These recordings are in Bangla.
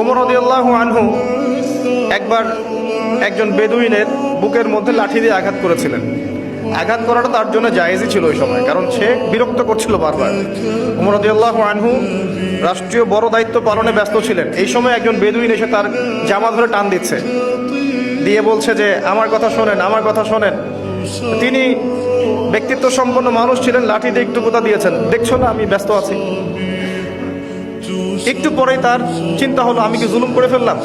ওমর রদিয়াল্লাহু আনহু একবার একজন বেদুইনের বুকের মধ্যে লাঠি দিয়ে আঘাত করেছিলেন। আঘাত করাটা তার জন্য জায়েজই ছিল ওই সময়, কারণ সে বিরক্ত করছিল বারবার। ওমর রদিয়াল্লাহু আনহু রাষ্ট্রীয় বড় দায়িত্ব পালনে ব্যস্ত ছিলেন। এই সময় একজন বেদুইন এসে তার জামা ধরে টান দিচ্ছে। দিয়ে বলছে যে, আমার কথা শোনেন, আমার কথা শোনেন। তিনি ব্যক্তিত্ব সম্পন্ন মানুষ ছিলেন, লাঠি দিয়ে একটু কোথা দিয়েছেন। দেখছ না, আমি ব্যস্ত আছি। একটু পরেই তার চিন্তা হলো, আমি কি জুলুম করে ফেললাম?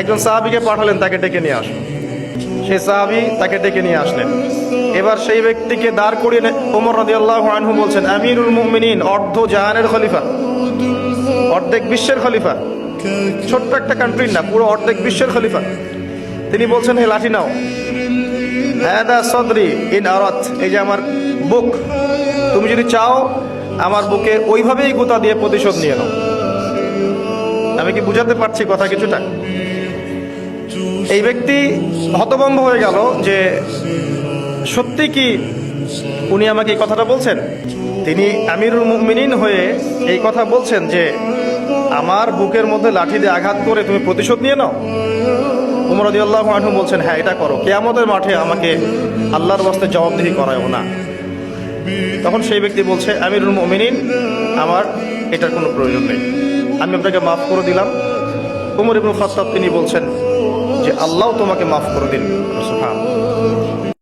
একজন সাহাবিকে পাঠালেন, তাকে ডেকে নিয়ে আসুন সেই সাহাবি তাকে ডেকে নিয়ে আসলেন। এবার সেই ব্যক্তিকে দাঁড় করিয়ে ওমর রাদিয়াল্লাহু আনহু বলছেন, আমিরুল মুমিনিন, অর্ধ জাহানের খলিফা, অর্ধেক বিশ্বের খলিফা। ছোট্ট একটা কান্ট্রি না, পুরো অর্ধেক বিশ্বের খলিফা। তিনি বলছেন, হে লাঠি নাও। হ্যাদা সদরি ইন আরাত, এই যে আমার বুক, তুমি যদি চাও আমার বুকে ওইভাবেই গোতা দিয়ে প্রতিশোধ নিয়ে নাও। আমি কি বুঝাতে পারছি কথা কিছুটা? এই ব্যক্তি হতভম্ব হয়ে গেল যে সত্যি কি উনি আমাকে এই কথাটা বলছেন? তিনি আমিরুল মুমিনিন হয়ে এই কথা বলছেন যে, আমার বুকের মধ্যে লাঠি দিয়ে আঘাত করে তুমি প্রতিশোধ নিয়ে নাও। উমর আল্লাহ বলছেন হ্যাঁ এটা করো। কেয়ামতের মাঠে আমাকে আল্লাহর বাস্তে জবাবদিহি করায়ও না। তখন সেই ব্যক্তি বলছে, আমিরুল মুমিনিন, আমার এটার কোনো প্রয়োজন নেই। আমি আপনাকে মাফ করে দিলাম। উমর ইবনুল খাত্তাব তিনি বলছেন যে, আল্লাহ তোমাকে মাফ করে দিন